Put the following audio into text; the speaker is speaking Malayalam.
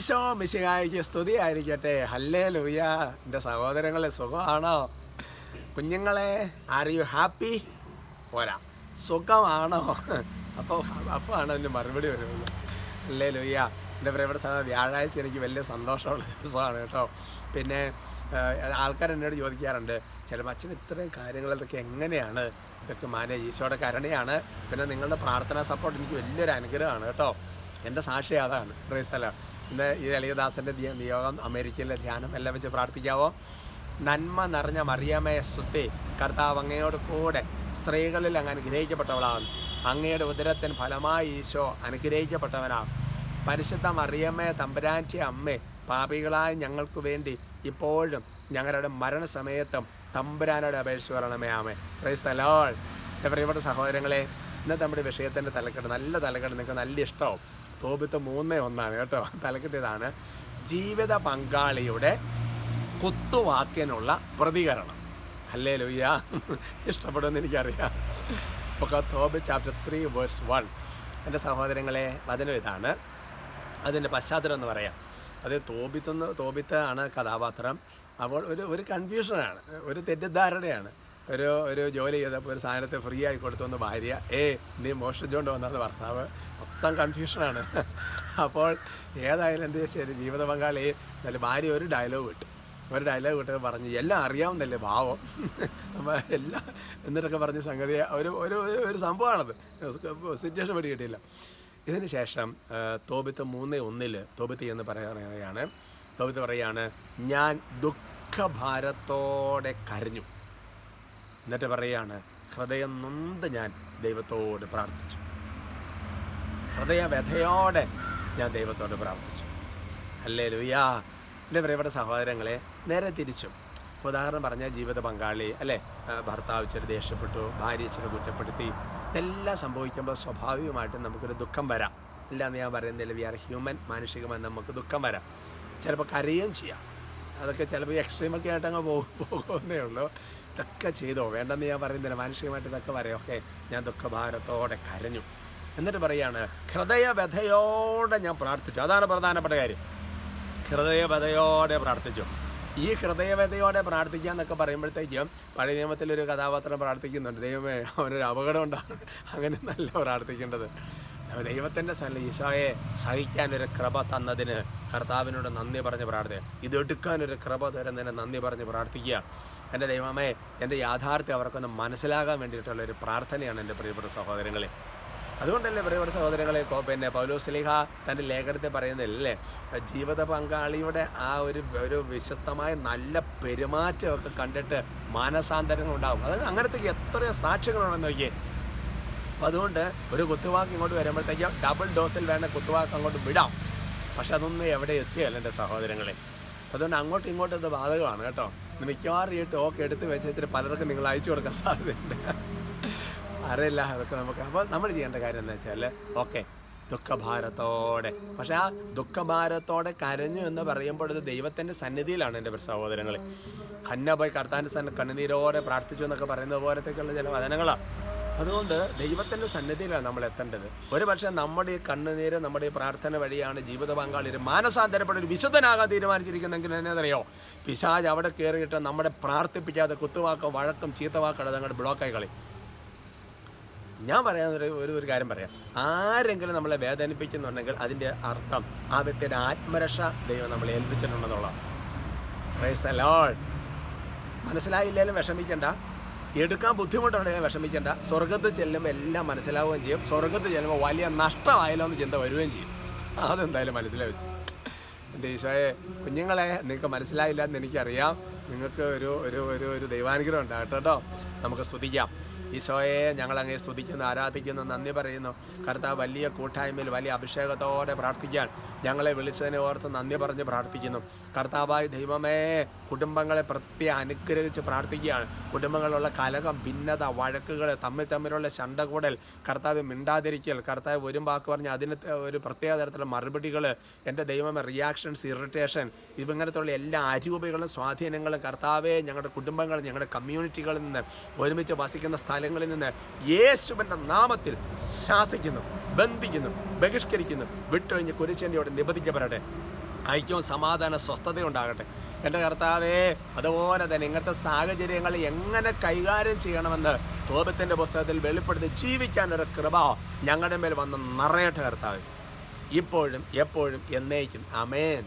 ഈശോ മിശിഹായിക്ക് സ്തുതിയായിരിക്കട്ടെ ഹല്ലേ ലൂയ എന്റെ സഹോദരങ്ങളെ സുഖമാണോ കുഞ്ഞുങ്ങളെ ആർ യു ഹാപ്പി പോരാ സുഖമാണോ അപ്പോൾ അപ്പോൾ ആണ് അതിന്റെ മറുപടി വരുന്നത് അല്ലേ ലൂയ എന്റെ പ്രിയപ്പെട്ട സഹോദരൻ വ്യാഴാഴ്ച എനിക്ക് വലിയ സന്തോഷമുള്ള ദിവസമാണ് കേട്ടോ പിന്നെ ആൾക്കാർ എന്നോട് ചോദിക്കാറുണ്ട് ചിലപ്പോൾ അച്ഛൻ ഇത്രയും കാര്യങ്ങൾ ഇതൊക്കെ എങ്ങനെയാണ്? ഇതൊക്കെ മാനേജ് ഈശോയുടെ കരുണയാണ്. പിന്നെ നിങ്ങളുടെ പ്രാർത്ഥനാ സപ്പോർട്ട് എനിക്ക് വലിയൊരു അനുഗ്രഹമാണ് കേട്ടോ. എന്റെ സാക്ഷി അതാണ്. പ്രൈസല ഇന്ന് ഈ ലളിതദാസന്റെ നിയോഗം അമേരിക്കയിലെ ധ്യാനം എല്ലാം വെച്ച് പ്രാർത്ഥിക്കാവോ? നന്മ നിറഞ്ഞ മറിയാമയ സ്വസ്തി കർത്താവ് അങ്ങയോട് കൂടെ സ്ത്രീകളിൽ അങ്ങ് അനുഗ്രഹിക്കപ്പെട്ടവളാണ്. അങ്ങയുടെ ഉദരത്തിന് ഫലമായി ഈശോ അനുഗ്രഹിക്കപ്പെട്ടവനാണ്. പരിശുദ്ധ മറിയമ്മയെ തമ്പുരാന്റെ അമ്മേ പാപികളായ ഞങ്ങൾക്ക് വേണ്ടി ഇപ്പോഴും ഞങ്ങളുടെ മരണസമയത്തും തമ്പുരാനോട് അപേക്ഷിച്ച് പറയണമേ ആമേ പ്രൈസ് അലോൾ പ്രിയപ്പെട്ട സഹോദരങ്ങളെ ഇന്ന് നമ്മുടെ വിഷയത്തിന്റെ തലക്കെട്ട് നല്ല തലക്കെട്ട് നിങ്ങൾക്ക് നല്ല ഇഷ്ടമാവും. തോപിത്ത് മൂന്നേ ഒന്നാണ് കേട്ടോ. തലക്കെട്ടിയതാണ്. ജീവിത പങ്കാളിയുടെ കുത്തുവാക്കിനുള്ള പ്രതികരണം. അല്ലേ ലൂയ്യ ഇഷ്ടപ്പെടുമെന്ന് എനിക്കറിയാം. ഒക്കെ തോബ് ചാപ്റ്റർ ത്രീ വേഴ്സ് വൺ എന്റെ സഹോദരങ്ങളെ വചനം ഇതാണ്. അതിന്റെ പശ്ചാത്തലം എന്ന് പറയാം. അത് തോബിത്തെന്ന് തോബിത്ത് ആണ് കഥാപാത്രം. അപ്പോൾ ഒരു ഒരു കൺഫ്യൂഷനാണ് ഒരു തെറ്റിദ്ധാരണയാണ്. ഒരു ഒരു ജോലി ചെയ്തപ്പോൾ ഒരു സാധനത്തെ ഫ്രീ ആയി കൊടുത്തു കൊടുത്തുവന്ന് ഭാര്യ ഏ നീ മോഷ്ടിച്ചുകൊണ്ട് വന്നത് ഭർത്താവ്. മൊത്തം കൺഫ്യൂഷനാണ് അപ്പോൾ ഏതായാലും എന്ത് ശരി ജീവിത പങ്കാളി നല്ല ഭാര്യ ഒരു ഡയലോഗ് വിട്ടു ഒരു ഡയലോഗ് വിട്ടത് പറഞ്ഞു എല്ലാം അറിയാവുന്നല്ലേ ഭാവം അപ്പോൾ എല്ലാം എന്നിട്ടൊക്കെ പറഞ്ഞ സംഗതി ഒരു ഒരു ഒരു സംഭവമാണത്. സിറ്റുവേഷൻ പടി കിട്ടിയില്ല ഇതിന് ശേഷം തോബിത്ത് മൂന്ന് ഒന്നിൽ തോബിത്ത് എന്ന് പറയുകയാണ് തോബിത്ത് പറയുകയാണ് ഞാൻ ദുഃഖഭാരത്തോടെ കരഞ്ഞു. എന്നിട്ട് പറയുകയാണ് ഹൃദയം നൊന്ത് ഞാൻ ദൈവത്തോട് പ്രാർത്ഥിച്ചു. ഹൃദയവ്യഥയോടെ ഞാൻ ദൈവത്തോട് പ്രാർത്ഥിച്ചു. അല്ലേ ലുയാ എന്റെ പ്രിയപ്പെട്ട സഹോദരങ്ങളെ നേരെ തിരിച്ചും. ഉദാഹരണം പറഞ്ഞാൽ ജീവിത പങ്കാളി അല്ലേ? ഭർത്താവ് ഇച്ചിരി ദേഷ്യപ്പെട്ടു ഭാര്യ ഇച്ചിരി കുറ്റപ്പെടുത്തി. ഇതെല്ലാം സംഭവിക്കുമ്പോൾ സ്വാഭാവികമായിട്ടും നമുക്കൊരു ദുഃഖം വരാം. ഇല്ല എന്ന് ഞാൻ പറയുന്നില്ല വി ആർ ഹ്യൂമൻ മാനുഷികമായി നമുക്ക് ദുഃഖം വരാം. ചിലപ്പോൾ കരയുകയും ചെയ്യാം. അതൊക്കെ ചിലപ്പോൾ എക്സ്ട്രീമൊക്കെ ആയിട്ട് അങ്ങ് പോകും പോകുന്നേ ഉള്ളൂ. ഇതൊക്കെ ചെയ്തോ? വേണ്ടെന്ന് ഞാൻ പറയുന്നില്ല. മാനുഷികമായിട്ട് ഇതൊക്കെ പറയാം? ഓക്കെ. ഞാൻ ദുഃഖഭാരത്തോടെ കരഞ്ഞു. എന്നിട്ട് പറയാണ് ഹൃദയവധയോടെ ഞാൻ പ്രാർത്ഥിച്ചു. അതാണ് പ്രധാനപ്പെട്ട കാര്യം. ഹൃദയവധയോടെ പ്രാർത്ഥിച്ചു. ഈ ഹൃദയവ്യതയോടെ പ്രാർത്ഥിക്കുക എന്നൊക്കെ പറയുമ്പോഴത്തേക്കും പഴയ നിയമത്തിലൊരു കഥാപാത്രം പ്രാർത്ഥിക്കുന്നുണ്ട്. ദൈവമേ അവനൊരു അപകടം ഉണ്ടാകും. അങ്ങനെ നല്ല പ്രാർത്ഥിക്കേണ്ടത് ദൈവത്തിന്റെ സ്ഥലം ഈശോയെ സഹിക്കാനൊരു കൃപ തന്നതിന് കർത്താവിനോട് നന്ദി പറഞ്ഞ് പ്രാർത്ഥിക്കുക. ഇത് എടുക്കാനൊരു കൃപ തരുന്നതിന് നന്ദി പറഞ്ഞ് പ്രാർത്ഥിക്കുക. എന്റെ ദൈവമേ എന്റെ യാഥാർത്ഥ്യം അവർക്കൊന്ന് മനസ്സിലാകാൻ വേണ്ടിയിട്ടുള്ള ഒരു പ്രാർത്ഥനയാണ് എന്റെ പ്രിയപ്പെട്ട സഹോദരങ്ങളെ. അതുകൊണ്ടല്ലേ പ്രിയപ്പെട്ട സഹോദരങ്ങളെ പിന്നെ പൗലോ സ്ലിഹ തന്റെ ലേഖനത്തെ പറയുന്നില്ലേ ജീവിത പങ്കാളിയുടെ ആ ഒരു ഒരു വിശ്വസ്തമായ നല്ല പെരുമാറ്റമൊക്കെ കണ്ടിട്ട് മാനസാന്തരങ്ങൾ ഉണ്ടാകും അതായത് അങ്ങനത്തെ എത്രയോ സാക്ഷ്യങ്ങളുണ്ടെന്ന് നോക്കിയേ. അപ്പം അതുകൊണ്ട് ഒരു കുത്തുവാക്ക് ഇങ്ങോട്ട് വരുമ്പോഴത്തേക്കും ഡബിൾ ഡോസിൽ വേണ്ട കുത്തുവാക്ക് അങ്ങോട്ട് വിടാം. പക്ഷെ അതൊന്നും എവിടെ എത്തിയല്ല എന്റെ സഹോദരങ്ങളെ. അതുകൊണ്ട് അങ്ങോട്ടും ഇങ്ങോട്ടും ഇത് ബാധകമാണ് കേട്ടോ. മിക്കവാറും ഈ ടോക്ക് എടുത്ത് വെച്ചിട്ട് പലർക്കും നിങ്ങൾ അയച്ചു കൊടുക്കാൻ സാധ്യതയുണ്ട്. സാരമില്ല അതൊക്കെ നമുക്ക് അപ്പോൾ നമ്മൾ ചെയ്യേണ്ട കാര്യം എന്താ വെച്ചാൽ ഓക്കെ ദുഃഖഭാരത്തോടെ. പക്ഷെ ആ ദുഃഖഭാരത്തോടെ കരഞ്ഞു എന്ന് പറയുമ്പോൾ ഇത് ദൈവത്തിന്റെ സന്നിധിയിലാണ് എന്റെ സഹോദരങ്ങൾ കന്ന പോയി കർത്താന്റെ സന്ന കണ്ണുനീരോടെ പ്രാർത്ഥിച്ചു എന്നൊക്കെ പറയുന്നത് പോലത്തേക്കുള്ള ചില വചനങ്ങളാണ് അതുകൊണ്ട് ദൈവത്തിന്റെ സന്നിധിയിലാണ് നമ്മൾ എത്തേണ്ടത്. ഒരു പക്ഷേ നമ്മുടെ ഈ കണ്ണുനീര് നമ്മുടെ ഈ പ്രാർത്ഥന വഴിയാണ് ജീവിത ഒരു മാനസാന്തരപ്പെട്ട ഒരു വിശുദ്ധനാകാൻ തീരുമാനിച്ചിരിക്കുന്നെങ്കിൽ എന്നറിയോ പിശാജ് അവിടെ കയറിയിട്ട് നമ്മുടെ പ്രാർത്ഥിപ്പിക്കാതെ കുത്തുവാക്കും വഴക്കും ചീത്തവാക്കളും അതങ്ങോട്ട് ബ്ലോക്കായി കളി. ഞാൻ പറയാൻ ഒരു ഒരു കാര്യം പറയാം. ആരെങ്കിലും നമ്മളെ വേദനിപ്പിക്കുന്നുണ്ടെങ്കിൽ അതിന്റെ അർത്ഥം ആ വ്യക്തിയുടെ ആത്മരക്ഷ ദൈവം നമ്മളെ the Lord. മനസ്സിലായില്ലേലും വിഷമിക്കണ്ട. എടുക്കാൻ ബുദ്ധിമുട്ടുണ്ടെങ്കിൽ വിഷമിക്കണ്ട. സ്വർഗത്ത് ചെല്ലുമ്പോൾ എല്ലാം മനസ്സിലാവുകയും ചെയ്യും. സ്വർഗത്ത് ചെല്ലുമ്പോൾ വലിയ നഷ്ടമായാലോ എന്ന് ചിന്ത വരികയും ചെയ്യും. അതെന്തായാലും മനസ്സിലായി വെച്ചു എന്റെ ഈശോയെ കുഞ്ഞുങ്ങളെ നിങ്ങൾക്ക് മനസ്സിലായില്ല എന്ന് എനിക്കറിയാം. നിങ്ങൾക്ക് ഒരു ഒരു ഒരു ഒരു ദൈവാനുഗ്രഹം ഉണ്ടാകട്ടെ കേട്ടോ. നമുക്ക് സ്തുതിക്കാം. ഈശോയെ ഞങ്ങൾ സ്തുതിക്കുന്നു ആരാധിക്കുന്നു നന്ദി പറയുന്നു. കർത്താവ് വലിയ കൂട്ടായ്മയിൽ വലിയ അഭിഷേകത്തോടെ പ്രാർത്ഥിക്കാൻ ഞങ്ങളെ വിളിച്ചതിനെ ഓർത്ത് നന്ദി പറഞ്ഞ് പ്രാർത്ഥിക്കുന്നു. കർത്താവായി ദൈവമേ കുടുംബങ്ങളെ പ്രത്യേക അനുഗ്രഹിച്ച് പ്രാർത്ഥിക്കുകയാണ്. കുടുംബങ്ങളുള്ള കലകം ഭിന്നത വഴക്കുകൾ തമ്മിൽ തമ്മിലുള്ള ശണ്ടകൂടൽ കർത്താവ് മിണ്ടാതിരിക്കൽ. കർത്താവ് ഒരു വാക്ക് പറഞ്ഞ് അതിന് ഒരു പ്രത്യേക തരത്തിലുള്ള മറുപടികൾ എന്റെ ദൈവമേ റിയാക്ഷൻസ് ഇറിറ്റേഷൻ ഇവങ്ങനത്തുള്ള എല്ലാ അരൂപകളും സ്വാധീനങ്ങളും കർത്താവെ ഞങ്ങളുടെ കുടുംബങ്ങൾ ഞങ്ങളുടെ കമ്മ്യൂണിറ്റികളിൽ നിന്ന് ഒരുമിച്ച് വസിക്കുന്ന സ്ഥലങ്ങളിൽ നിന്ന് യേശുവിന്റെ നാമത്തിൽ ശാസിക്കുന്നു ബന്ധിക്കുന്നു ബഹിഷ്കരിക്കുന്നു വിട്ടൊഴിഞ്ഞ് കുരിശന്റെയോട് നിബന്ധിക്കപ്പെടട്ടെ. ഐക്യവും സമാധാന സ്വസ്ഥതയും ഉണ്ടാകട്ടെ. എന്റെ കർത്താവേ അതുപോലെ തന്നെ ഇങ്ങനത്തെ സാഹചര്യങ്ങൾ എങ്ങനെ കൈകാര്യം ചെയ്യണമെന്ന് തോപത്തിന്റെ പുസ്തകത്തിൽ വെളിപ്പെടുത്തി ജീവിക്കാനൊരു കൃപ ഞങ്ങളുടെ മേൽ വന്ന് നിറയട്ടെ കർത്താവ്. ഇപ്പോഴും എപ്പോഴും എന്നേക്കും. അമേൻ